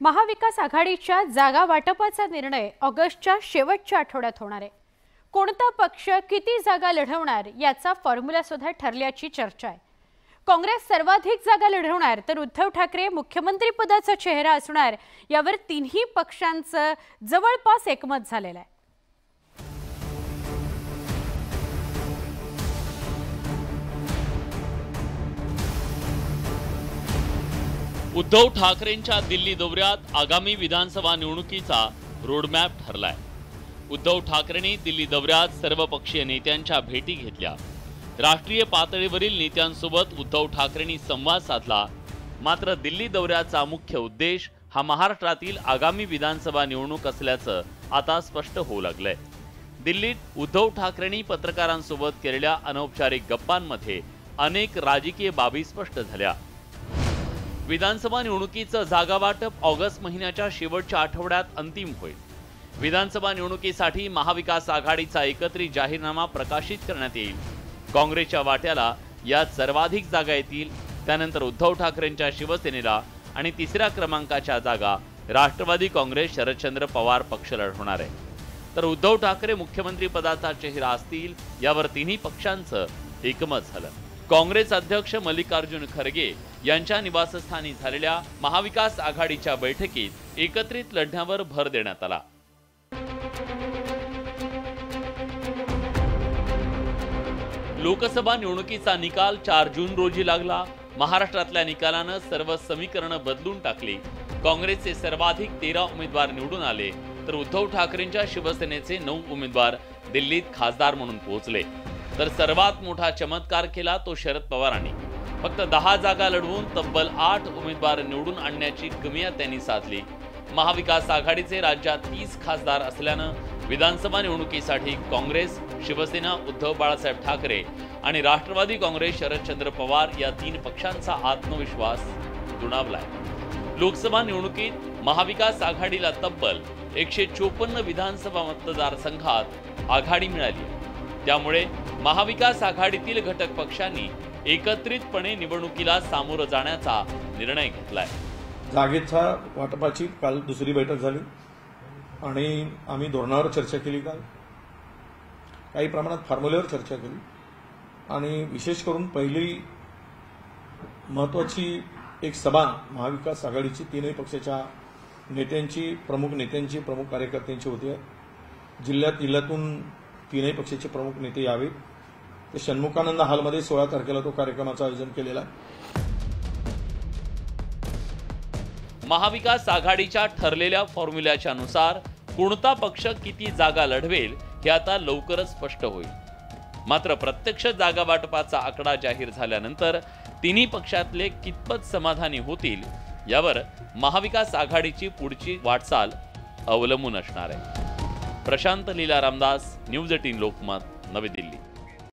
महाविकास आघाडीच्या जागा वाटपाचा निर्णय ऑगस्टच्या शेवटच्या आठवड्यात होणार आहे. कोणता पक्ष किती जागा लढवणार याचा फॉर्म्युला सुद्धा ठरल्याची चर्चा आहे. काँग्रेस सर्वाधिक जागा लढवणार तर उद्धव ठाकरे मुख्यमंत्री पदाचा चेहरा असणार यावर तिन्ही पक्षांचं जवळपास एकमत झालेलं आहे. उद्धव ठाकरेंच्या दिल्ली दौऱ्यात आगामी विधानसभा निवडणुकीचा रोडमॅप ठरलाय. उद्धव ठाकरेंनी दिल्ली दौऱ्यात सर्वपक्षीय नेत्यांच्या भेटी घेतल्या. राष्ट्रीय पातळीवरील नेत्यांसोबत उद्धव ठाकरेंनी संवाद साधला. मात्र दिल्ली दौऱ्याचा मुख्य उद्देश हा महाराष्ट्रातील आगामी विधानसभा निवडणूक असल्याचं आता स्पष्ट होऊ लागलंय. दिल्लीत उद्धव ठाकरेंनी पत्रकारांसोबत केलेल्या अनौपचारिक गप्पांमध्ये अनेक राजकीय बाबी स्पष्ट झाल्या. विधानसभा निवडणुकीचं जागा वाटप ऑगस्ट महिन्याच्या शेवटच्या आठवड्यात अंतिम होईल. विधानसभा निवडणुकीसाठी महाविकास आघाडीचा एकत्रित जाहीरनामा प्रकाशित करण्यात येईल. काँग्रेसच्या वाट्याला यात सर्वाधिक जागा येतील त्यानंतर उद्धव ठाकरेंच्या शिवसेनेला आणि तिसऱ्या क्रमांकाच्या जागा राष्ट्रवादी काँग्रेस शरदचंद्र पवार पक्ष लढवणार आहे. तर उद्धव ठाकरे मुख्यमंत्री पदाचा चेहरा असतील यावर तिन्ही पक्षांचं एकमत झालं. काँग्रेस अध्यक्ष मल्लिकार्जुन खरगे यांच्या निवासस्थानी झालेल्या महाविकास आघाडीच्या बैठकीत एकत्रित लढण्यावर भर देण्यात आला. लोकसभा निवडणुकीचा निकाल चार जून रोजी लागला. महाराष्ट्रातल्या निकालानं सर्व समीकरणं बदलून टाकली. काँग्रेसचे सर्वाधिक तेरा उमेदवार निवडून आले तर उद्धव ठाकरेंच्या शिवसेनेचे नऊ उमेदवार दिल्लीत खासदार म्हणून पोहोचले. तर सर्वात मोठा चमत्कार केला तो शरद पवारांनी. फक्त दहा जागा लढवून तब्बल आठ उमेदवार निवडून आणण्याची कमिया त्यांनी साधली. महाविकास आघाडीचे राज्यात तीस खासदार असल्यानं विधानसभा निवडणुकीसाठी काँग्रेस शिवसेना उद्धव बाळासाहेब ठाकरे आणि राष्ट्रवादी काँग्रेस शरदचंद्र पवार या तीन पक्षांचा आत्मविश्वास दुणावलाय. लोकसभा निवडणुकीत महाविकास आघाडीला तब्बल एकशे चोपन्न विधानसभा मतदारसंघात आघाडी मिळाली. त्यामुळे महाविकास आघाडीतील घटक पक्षांनी एकत्रितपणे निवडणुकीला सामोरं जाण्याचा निर्णय घेतलाय. जागेच्या वाटपाची काल दुसरी बैठक झाली आणि आम्ही धोरणावर चर्चा केली काल. काही प्रमाणात फॉर्म्युल्यावर चर्चा केली. आणि विशेष करून पहिली महत्वाची एक सभा महाविकास आघाडीची तीनही पक्षाच्या नेत्यांची प्रमुख नेत्यांची प्रमुख कार्यकर्त्यांची होती. जिल्ह्यात जिल्ह्यातून तीनही पक्षाचे प्रमुख नेते यावेत. तर षण्मुखानंद हॉलमध्ये सोळा तारखेला तो कार्यक्रमाचं आयोजन केलेला आहे. महाविकास आघाडीच्या ठरलेल्या फॉर्म्युल्याच्या नुसार कोणता पक्ष किती जागा लढवेल हे आता लवकरच स्पष्ट होईल. मात्र प्रत्यक्ष जागा वाटपाचा आकडा जाहीर झाल्यानंतर तिन्ही पक्षातले कितपत समाधानी होतील यावर महाविकास आघाडीची पुढची वाटचाल अवलंबून असणार आहे. प्रशांत लीला रामदास न्यूज एटीन लोकमत नवी दिल्ली.